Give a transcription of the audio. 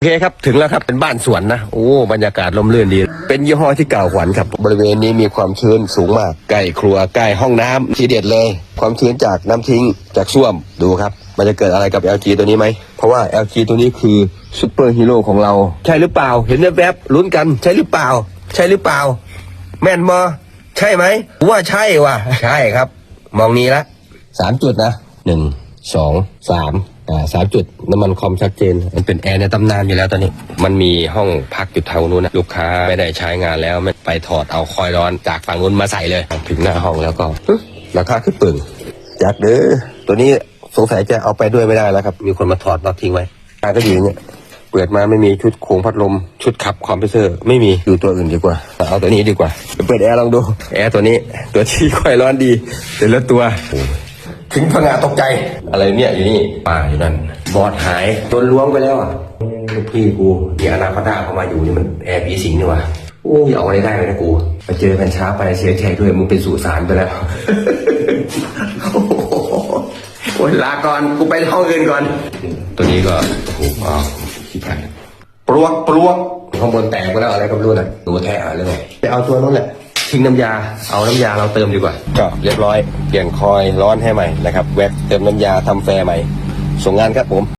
โอเคครับ ถึงแล้วครับ เป็นบ้านสวนนะ โอ้ บรรยากาศลมรื่นดี เป็นยี่ห้อที่เก่าขวัญครับ บริเวณนี้มีความชื้นสูงมาก ใกล้ครัว ใกล้ห้องน้ำทีเด็ดเลย ความชื้นจากน้ำทิ้ง จากส้วม ดูครับ มันจะเกิดอะไรกับ LG ตัวนี้ไหม เพราะว่า LG ตัวนี้คือซูเปอร์ฮีโร่ของเรา ใช่หรือเปล่า เห็นแวบๆลุ้นกัน ใช่หรือเปล่า ใช่หรือเปล่า แม่นมอใช่ไหม ว่าใช่ว่ะ ใช่ครับ มองนี้ละ สามจุดนะหนึ่ง สองสามอ่าสามจุดน้ำมันคอมชัดเจน มันเป็นแอร์ในตำนานอยู่แล้วตอนนี้ มันมีห้องพักอยู่ทางนู้นนะลูกค้าไม่ได้ใช้งานแล้วไม่ไปถอดเอาคอยร้อนจากฝั่งนู้นมาใส่เลย ถึงหน้าห้องแล้วก็ราคาขึ้นปึ่งจากเด้อตัวนี้สงสัยจะเอาไปด้วยไม่ได้แล้วครับ มีคนมาถอดน็อตทิ้งไว้การก็ดีเนี่ยเปิดมาไม่มีชุดโครงพัดลม ชุดขับคอมเพรสเซอร์ไม่มีอยู่ตัวอื่นดีกว่า เอาตัวนี้ดีกว่า เปิดแอร์ลองดู แอร์ตัวนี้ ตัวที่คอยร้อนดีเดี๋ยวละตัว ถึงพังงาตกใจ อะไรเนี่ยอยู่นี่ป่าอยู่นั่น บอดหายโดนล้วงไปแล้วอะลูกพี่กูมีอนาคตาเข้ามาอยู่นี่มันแอร์ผีสิงนี่วะโอ้ยเอาอะไรได้เลยนะกูไปเจอกันช้าไปเสียใจด้วยมึงเป็นสุสานไปแล้วโอ้ยลาก่อนกูไปห้องอื่นก่อน ตัวนี้ก็โอ้โหอ๋อขี้ผ่านปลวกปลวกข้างบนแตกไปแล้วอะไรก็ไม่รู้นะดูแท้หาเรื่องไงไปเอาตัวนั้นแหละ ทิ้งน้ำยา เอาน้ำยาเราเติมดีกว่า ก็เรียบร้อย เปลี่ยนคอยล์ร้อนให้ใหม่นะครับ แว็กเติมน้ำยาทำแฟร์ใหม่ ส่งงานครับผม